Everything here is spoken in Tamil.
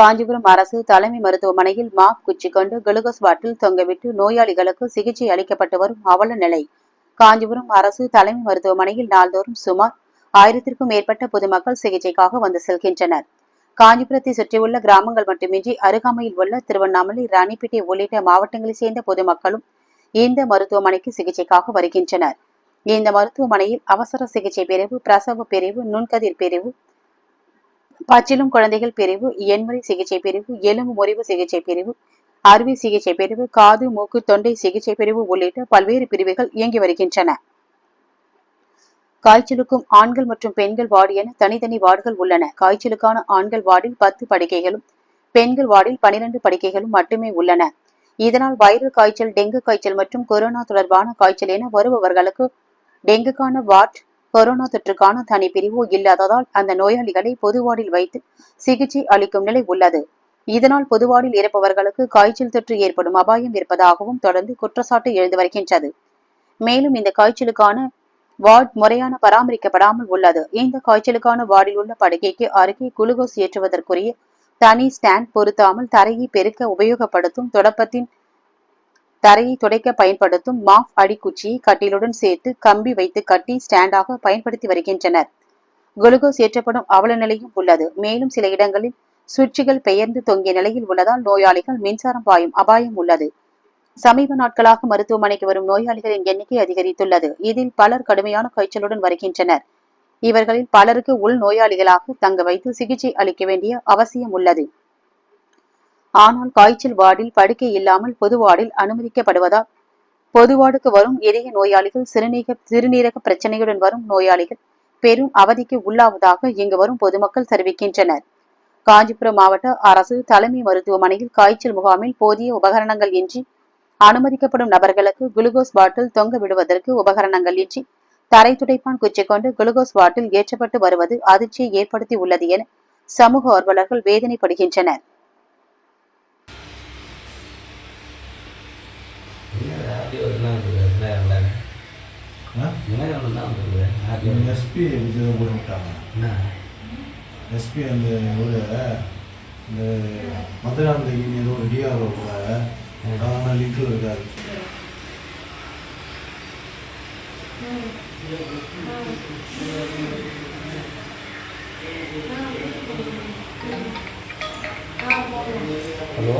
காஞ்சிபுரம் அரசு தலைமை மருத்துவமனையில் மாப் குச்சி கொண்டு குளுக்கோஸ் பாட்டில் தொங்கவிட்டு நோயாளிகளுக்கு சிகிச்சை அளிக்கப்பட்டு வரும் அவல நிலை காஞ்சிபுரம் அரசு தலைமை மருத்துவமனையில் நாள்தோறும் சுமார் ஆயிரத்திற்கும் மேற்பட்ட பொதுமக்கள் சிகிச்சைக்காக வந்து செல்கின்றனர். காஞ்சிபுரத்தை சுற்றியுள்ள கிராமங்கள் மட்டுமின்றி அருகாமையில் உள்ள திருவண்ணாமலை ராணிப்பேட்டை உள்ளிட்ட மாவட்டங்களைச் சேர்ந்த பொதுமக்களும் இந்த மருத்துவமனைக்கு சிகிச்சைக்காக வருகின்றனர். இந்த மருத்துவமனையில் அவசர சிகிச்சை பிரிவு பிரசவ பிரிவு நுண்கதிர் பிரிவு பச்சிலும் குழந்தைகள் பிரிவு எண்முறை சிகிச்சை பிரிவு எலும்பு முறிவு சிகிச்சை பிரிவு அறுவை சிகிச்சை பிரிவு காது மூக்கு தொண்டை சிகிச்சை பிரிவு உள்ளிட்ட பல்வேறு பிரிவுகள் இயங்கி வருகின்றன. காய்ச்சலுக்கும் ஆண்கள் மற்றும் பெண்கள் வார்டு என தனித்தனி வார்டுகள் உள்ளன. காய்ச்சலுக்கான ஆண்கள் வார்டில் பத்து படுக்கைகளும் பெண்கள் வார்டில் பனிரெண்டு படுக்கைகளும் மட்டுமே உள்ளன. இதனால் வைரல் காய்ச்சல் டெங்கு காய்ச்சல் மற்றும் கொரோனா தொடர்பான காய்ச்சல் என வருபவர்களுக்கு டெங்குக்கான வார்டு கொரோனா தொற்றுக்கான தனி பிரிவோ இல்லாததால் அந்த நோயாளிகளை பொது வார்டில் வைத்து சிகிச்சை அளிக்கும் நிலை உள்ளது. இதனால் பொது வார்டில் இருப்பவர்களுக்கு காய்ச்சல் தொற்று ஏற்படும் அபாயம் இருப்பதாகவும் தொடர்ந்து குற்றச்சாட்டு எழுந்து வருகின்றது. மேலும் இந்த காய்ச்சலுக்கான வார்டு முறையான பராமரிக்கப்படாமல் உள்ளது. இந்த காய்ச்சலுக்கான வார்டில் உள்ள படுக்கைக்கு அருகே குளுகோஸ் ஏற்றுவதற்குரிய தனி ஸ்டாண்ட் பொருத்தாமல் தரையை பெருக்க உபயோகப்படுத்தும் தொடப்பத்தின் தரையை துடைக்க பயன்படுத்தும் மாஃப் அடிக்குச்சியை கட்டிலுடன் சேர்த்து கம்பி வைத்து கட்டி ஸ்டாண்டாக பயன்படுத்தி வருகின்றனர். குளுக்கோஸ் ஏற்றப்படும் அவல நிலையும் உள்ளது. மேலும் சில இடங்களில் சுவிட்சுகள் பெயர்ந்து தொங்கிய நிலையில் உள்ளதால் நோயாளிகள் மின்சாரம் பாயும் அபாயம் உள்ளது. சமீப நாட்களாக மருத்துவமனைக்கு வரும் நோயாளிகளின் எண்ணிக்கை அதிகரித்துள்ளது. இதில் பலர் கடுமையான காய்ச்சலுடன் வருகின்றனர். இவர்களில் பலருக்கு உள் நோயாளிகளாக தங்க வைத்து சிகிச்சை அளிக்க வேண்டிய அவசியம் உள்ளது. ஆனால் காய்ச்சல் வார்டில் படுக்கை இல்லாமல் பொது வார்டில் அனுமதிக்கப்படுவதால் பொது வார்டுக்கு வரும் இதய நோயாளிகள் சிறுநீக சிறுநீரக பிரச்சனையுடன் வரும் நோயாளிகள் பெரும் அவதிக்கு உள்ளாவதாக இங்கு வரும் பொதுமக்கள் தெரிவிக்கின்றனர். காஞ்சிபுரம் மாவட்ட அரசு தலைமை மருத்துவமனையில் காய்ச்சல் முகாமில் போதிய உபகரணங்கள் இன்றி அனுமதிக்கப்படும் நபர்களுக்கு குளுக்கோஸ் பாட்டில் தொங்க விடுவதற்கு உபகரணங்கள் இன்றி தரை துடைப்பான் குச்சி கொண்டு குளுக்கோஸ் பாட்டில் ஏற்றப்பட்டு வருவது அதிர்ச்சியை ஏற்படுத்தி உள்ளது என சமூக ஆர்வலர்கள் வேதனைப்படுகின்றனர். ஆர்டிஓ என்ன இருக்குது விநாயகர் ஆ? விநாயகர் தான் இவங்க எஸ்பி விஜய் கூட விட்டாங்க என்ன எஸ்பி அந்த ஒரு இந்த மதுராந்தகி ஏதோ ஒரு டிஆர்ஓ கூட சாதாரண லிங்கில் இருக்காரு ஹலோ